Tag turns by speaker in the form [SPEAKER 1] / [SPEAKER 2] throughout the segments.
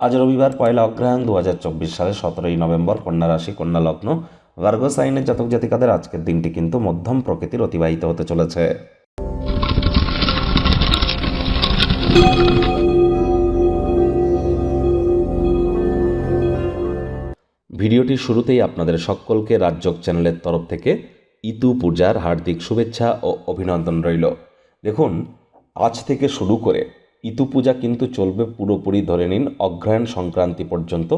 [SPEAKER 1] আজ রবিবার, পয়লা অগ্রহায়ণ দু হাজার চব্বিশ সালের সতেরোই নভেম্বর, কন্যা রাশি, কন্যা লগ্ন। ভার্গস আইনের জাতক জাতিকাদের আজকের দিনটি কিন্তু মধ্যম প্রকৃতির অতিবাহিত হতে চলেছে। ভিডিওটির শুরুতেই আপনাদের সকলকে রাজযোগ চ্যানেলের তরফ থেকে ইতু পূজার হার্দিক শুভেচ্ছা ও অভিনন্দন রইল। দেখুন, আজ থেকে শুরু করে ইতু পূজা কিন্তু চলবে পুরোপুরি ধরে নিন অগ্রহায়ণ সংক্রান্তি পর্যন্ত।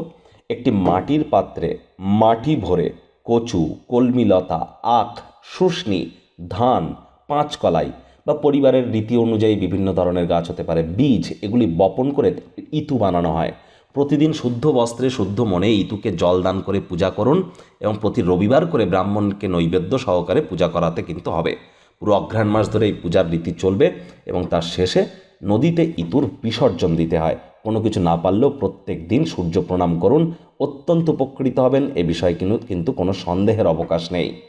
[SPEAKER 1] একটি মাটির পাত্রে মাটি ভরে কচু, কলমিলতা, আখ, শুষ্নি, ধান পাঁচকলাই বা পরিবারের রীতি অনুযায়ী বিভিন্ন ধরনের গাছ হতে পারে, বীজ, এগুলি বপন করে ইতু বানানো হয়। প্রতিদিন শুদ্ধ বস্ত্রে, শুদ্ধ মনে ইতুকে জল দান করে পূজা করুন এবং প্রতি রবিবার করে ব্রাহ্মণকে নৈবেদ্য সহকারে পূজা করাতে কিন্তু হবে। পুরো অঘ্রাণ মাস ধরে এই পূজার রীতি চলবে এবং তার শেষে নদীতে ইতুর বিসর্জন দিতে হয়। কোনো কিছু না পারলেও প্রত্যেক দিন সূর্য প্রণাম করুন। অত্যন্ত উপকৃত হবেন। এ বিষয়ে কিন্তু কিন্তু কোনো সন্দেহের অবকাশ নেই।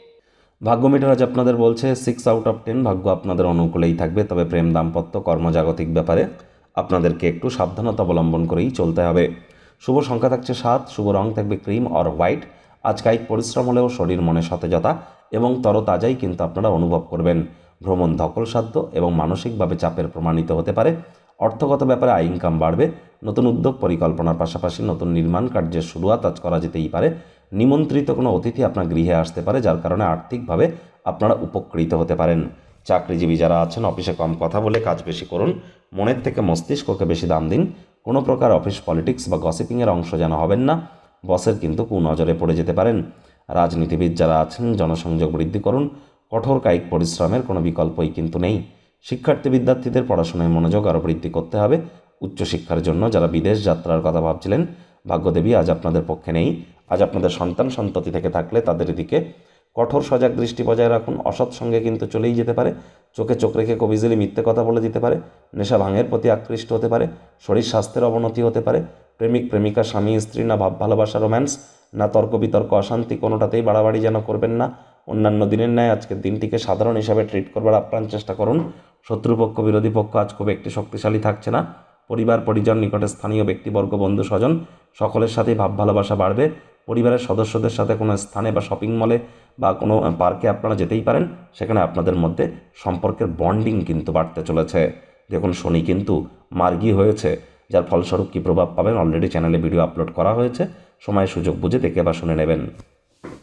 [SPEAKER 1] ভাগ্য মিটার আজ আপনাদের বলছে সিক্স আউট অফ টেন ভাগ্য আপনাদের অনুকূলেই থাকবে। তবে প্রেম দাম্পত্য, কর্মজাগতিক ব্যাপারে আপনাদেরকে একটু সাবধানতা অবলম্বন করেই চলতে হবে। শুভ সংখ্যা থাকছে সাত, শুভ রং থাকবে ক্রিম অর হোয়াইট আজ পরিশ্রম হলেও শরীর মনে সতেজতা এবং তরতাজাই কিন্তু আপনারা অনুভব করবেন। ভ্রমণ ধকলসাধ্য এবং মানসিকভাবে চাপের প্রমাণিত হতে পারে। অর্থগত ব্যাপারে আয় ইনকাম বাড়বে। নতুন উদ্যোগ পরিকল্পনার পাশাপাশি নতুন নির্মাণ কার্যের শুরুয়াত আজ করা যেতেই পারে। নিমন্ত্রিত কোনো অতিথি আপনার গৃহে আসতে পারে, যার কারণে আর্থিকভাবে আপনারা উপকৃত হতে পারেন। চাকরিজীবী যারা আছেন, অফিসে কম কথা বলে কাজ বেশি করুন। মনের থেকে মস্তিষ্ককে বেশি দাম দিন। কোনো প্রকার অফিস পলিটিক্স বা গসিপিংয়ের অংশ যেন হবেন না। বসের কিন্তু কুনজরে পড়ে যেতে পারেন। রাজনীতিবিদ যারা আছেন, জনসংযোগ বৃদ্ধি করুন। কঠোর কায়িক পরিশ্রমের কোনো বিকল্পই কিন্তু নেই। শিক্ষার্থী বিদ্যার্থীদের পড়াশোনায় মনোযোগ আরও বৃদ্ধি করতে হবে। উচ্চশিক্ষার জন্য যারা বিদেশ যাত্রার কথা ভাবছিলেন, ভাগ্যদেবী আজ আপনাদের পক্ষে নেই। আজ আপনাদের সন্তান সন্ততি থেকে থাকলে তাদের দিকে কঠোর সজাগ দৃষ্টি বজায় রাখুন। অসৎ সঙ্গে কিন্তু চলেই যেতে পারে। চোখে চোখ রেখে কবিজলি মিথ্যে কথা বলে দিতে পারে, নেশা ভাঙের প্রতি আকৃষ্ট হতে পারে, শরীর স্বাস্থ্যের অবনতি হতে পারে, প্রেমিক, প্রেমিকা, স্বামী, স্ত্রী না ভাব ভালোবাসা রোম্যান্স, না তর্ক বিতর্ক, অশান্তি কোনোটাতেই বাড়াবাড়ি যেন করবেন না। অন্যান্য দিনের ন্যায় আজকের দিনটিকে সাধারণ হিসাবে ট্রিট করবার আপ্রাণ চেষ্টা করুন। শত্রুপক্ষ, বিরোধী পক্ষ আজ খুব একটি শক্তিশালী থাকছে না। পরিবার, পরিজন, নিকটে স্থানীয় ব্যক্তিবর্গ বন্ধু, স্বজন, সকলের সাথেই ভাব, ভালোবাসা বাড়বে। পরিবারের সদস্যদের সাথে কোনো স্থানে বা শপিং মলে বা কোনো পার্কে আপনারা যেতেই পারেন। সেখানে আপনাদের মধ্যে সম্পর্কের বন্ডিং কিন্তু বাড়তে চলেছে। দেখুন, শনি কিন্তু মার্গী হয়েছে, যার ফলস্বরূপ কী প্রভাব পাবেন? অলরেডি চ্যানেলে ভিডিও আপলোড করা হয়েছে। সময়, সুযোগ বুঝে দেখে বা শুনে নেবেন।